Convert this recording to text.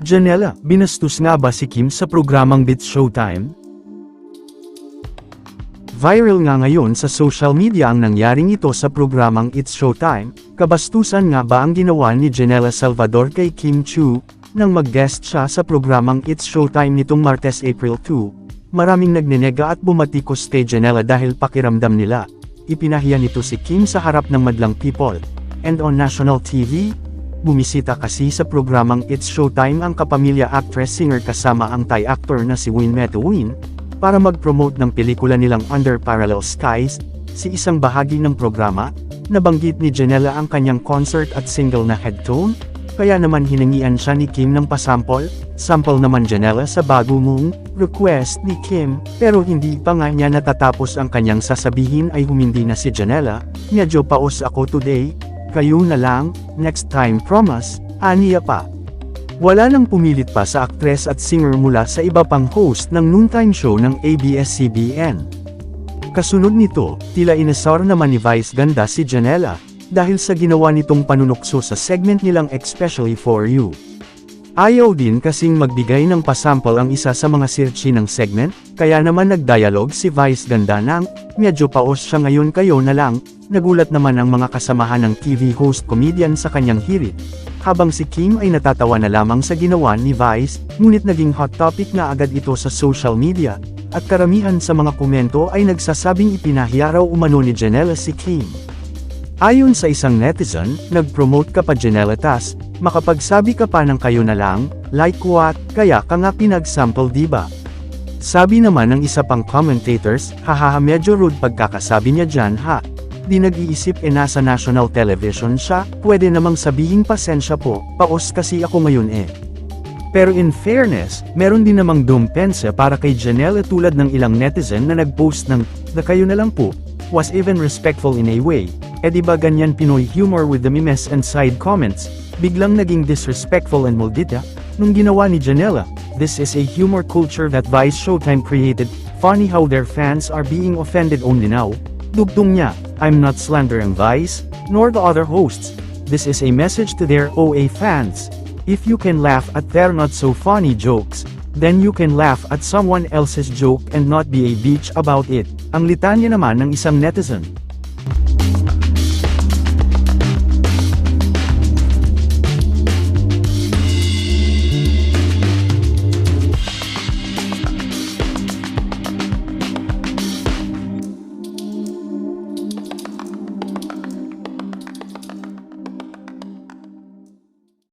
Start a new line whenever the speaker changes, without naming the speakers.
Janela, binastos nga ba si Kim sa programang Bit Showtime? Viral nga ngayon sa social media ang nangyaring ito sa programang It's Showtime, kabastusan nga ba ang ginawa ni Janela Salvador kay Kim Chu, nang mag-guest siya sa programang It's Showtime nitong Martes April 2, maraming nagnenega at bumatikos kay Janela dahil pakiramdam nila, ipinahiya nito si Kim sa harap ng madlang people, and on national TV, Bumisita kasi sa programang It's Showtime ang kapamilya actress-singer kasama ang Thai actor na si Win Metawin, para mag-promote ng pelikula nilang Under Parallel Skies, si isang bahagi ng programa, nabanggit ni Janela ang kanyang concert at single na Headtone, kaya naman hiningian siya ni Kim ng pasample, sample naman Janela sa bago mong request ni Kim, pero hindi pa nga niya natatapos ang kanyang sasabihin ay humindi na si Janela, medyo paos ako today, kayo na lang, next time promise, aniya pa. Wala nang pumilit pa sa aktres at singer mula sa iba pang host ng noontime show ng ABS-CBN. Kasunod nito, tila inasar naman ni Vice Ganda si Janela, dahil sa ginawa nitong panunukso sa segment nilang Especially For You. Ayaw din kasing magbigay ng pasample ang isa sa mga sirchi ng segment, kaya naman nagdialog si Vice Ganda ng, medyo paos siya ngayon kayo na lang, nagulat naman ang mga kasamahan ng TV host comedian sa kanyang hirit. Habang si Kim ay natatawa na lamang sa ginawa ni Vice, ngunit naging hot topic na agad ito sa social media, at karamihan sa mga komento ay nagsasabing ipinahiya raw umano ni Janela si Kim. Ayon sa isang netizen, nag-promote ka pa Janela tas, makapagsabi ka pa ng kayo na lang, like what, kaya ka nga pinag-sample diba? Sabi naman ng isa pang commentators, hahaha medyo rude pagkakasabi niya dyan ha. Di nag-iisip e nasa national television siya, pwede namang sabihing pasensya po, paos kasi ako ngayon eh. Pero in fairness, meron din namang dumpensa para kay Janela tulad ng ilang netizen na nag-post ng, na kayo na lang po, was even respectful in a way, e di ba ganyan Pinoy humor with the memes and side comments, biglang naging disrespectful and moldita, nung ginawa ni Janela, this is a humor culture that Vice Showtime created, funny how their fans are being offended only now, dugtong niya, I'm not slandering Vice, nor the other hosts, this is a message to their OA fans, if you can laugh at their not so funny jokes, then you can laugh at someone else's joke and not be a bitch about it, ang litanya naman ng isang netizen.